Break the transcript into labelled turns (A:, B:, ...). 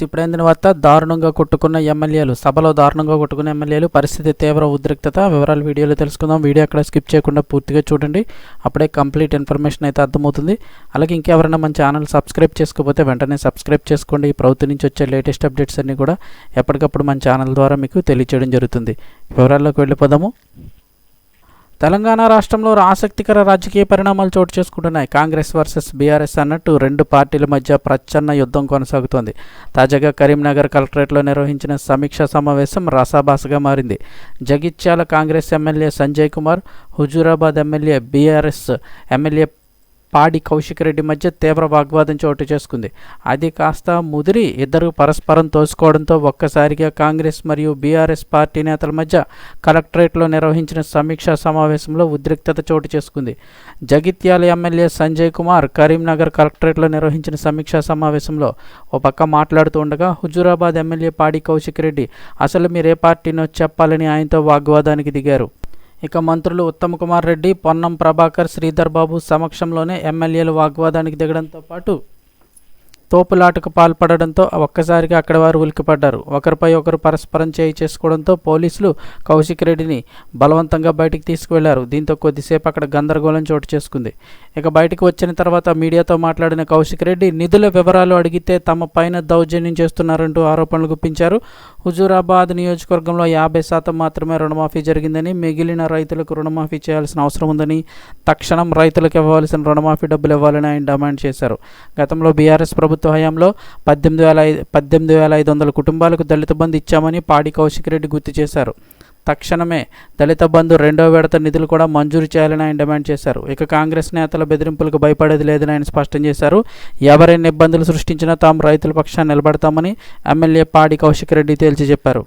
A: ఇప్పుడైన తర్వాత దారుణంగా కొట్టుకున్న ఎమ్మెల్యేలు సభలో దారుణంగా కొట్టుకున్న ఎమ్మెల్యేలు పరిస్థితి తీవ్ర ఉద్రిక్తత వివరాలు వీడియోలో తెలుసుకుందాం. వీడియో అక్కడ స్కిప్ చేయకుండా పూర్తిగా చూడండి. అప్పుడే కంప్లీట్ ఇన్ఫర్మేషన్ అయితే అర్థమవుతుంది. అలాగే ఇంకెవరైనా మన ఛానల్ సబ్స్క్రైబ్ చేసుకోకపోతే వెంటనే సబ్స్క్రైబ్ చేసుకోండి. ఈ ప్రభుత్వం నుంచి వచ్చే లేటెస్ట్ అప్డేట్స్ అన్నీ కూడా ఎప్పటికప్పుడు మన ఛానల్ ద్వారా మీకు తెలియచేయడం జరుగుతుంది. వివరాల్లోకి వెళ్ళిపోదాము. తెలంగాణ రాష్ట్రంలో ఆసక్తికర రాజకీయ పరిణామాలు చోటు చేసుకుంటున్నాయి. కాంగ్రెస్ వర్సెస్ బీఆర్ఎస్ అన్నట్టు రెండు పార్టీల మధ్య ప్రచ్ఛన్న యుద్ధం కొనసాగుతోంది. తాజాగా కరీంనగర్ కలెక్టరేట్లో నిర్వహించిన సమీక్షా సమావేశం రసాభాసగా మారింది. Jagtial Congress MLA Sanjay Kumar Huzurabad MLA BRS MLA Padi Kaushik Reddy మధ్య తీవ్ర వాగ్వాదం చోటు చేసుకుంది. అది కాస్త ముదిరి ఇద్దరు పరస్పరం తోసుకోవడంతో ఒక్కసారిగా కాంగ్రెస్ మరియు బీఆర్ఎస్ పార్టీ నేతల మధ్య కలెక్టరేట్లో నిర్వహించిన సమీక్షా సమావేశంలో ఉద్రిక్తత చోటు చేసుకుంది. జగిత్యాల ఎమ్మెల్యే సంజయ్ కుమార్ కరీంనగర్ కలెక్టరేట్లో నిర్వహించిన సమీక్షా సమావేశంలో ఓ పక్క మాట్లాడుతూ ఉండగా హుజూరాబాద్ ఎమ్మెల్యే పాడి కౌశిక్ రెడ్డి అసలు మీరే పార్టీనో చెప్పాలని ఆయనతో వాగ్వాదానికి దిగారు. ఇక మంత్రులు ఉత్తమ్ కుమార్ రెడ్డి పొన్నం ప్రభాకర్ శ్రీధర్ బాబు సమక్షంలోనే ఎమ్మెల్యేలు వాగ్వాదానికి దిగడంతో పాటు తోపులాటకు పాల్పడడంతో ఒక్కసారిగా అక్కడ వారు ఉలికిపడ్డారు ఒకరిపై ఒకరు పరస్పరం చేయి చేసుకోవడంతో పోలీసులు కౌశిక్ రెడ్డిని బలవంతంగా బయటికి తీసుకువెళ్ళారు. దీంతో కొద్దిసేపు అక్కడ గందరగోళం చోటు చేసుకుంది. ఇక బయటకు వచ్చిన తర్వాత మీడియాతో మాట్లాడిన కౌశిక్ రెడ్డి నిధుల వివరాలు అడిగితే తమ పైన దౌర్జన్యం చేస్తున్నారంటూ ఆరోపణలు గుప్పించారు. హుజూరాబాద్ నియోజకవర్గంలో యాభై శాతం మాత్రమే రుణమాఫీ జరిగిందని మిగిలిన రైతులకు రుణమాఫీ చేయాల్సిన అవసరం ఉందని తక్షణం రైతులకు ఇవ్వవలసిన రుణమాఫీ డబ్బులు ఇవ్వాలని ఆయన డిమాండ్ చేశారు. గతంలో బీఆర్ఎస్ ప్రభుత్వ హయాంలో పద్దెనిమిది వేల ఐదు పద్దెనిమిది వేల ఐదు వందల కుటుంబాలకు దళిత బంధు ఇచ్చామని పాడి కౌశిక్ రెడ్డి గుర్తు చేశారు. తక్షణమే దళిత బంధు రెండో విడత నిధులు కూడా మంజూరు చేయాలని ఆయన డిమాండ్ చేశారు. ఇక కాంగ్రెస్ నేతల బెదిరింపులకు భయపడేది లేదని ఆయన స్పష్టం చేశారు. ఎవరైనా ఇబ్బందులు సృష్టించినా తాము రైతుల పక్షాన్ని నిలబడతామని ఎమ్మెల్యే పాడి కౌశిక్ రెడ్డి తేల్చి చెప్పారు.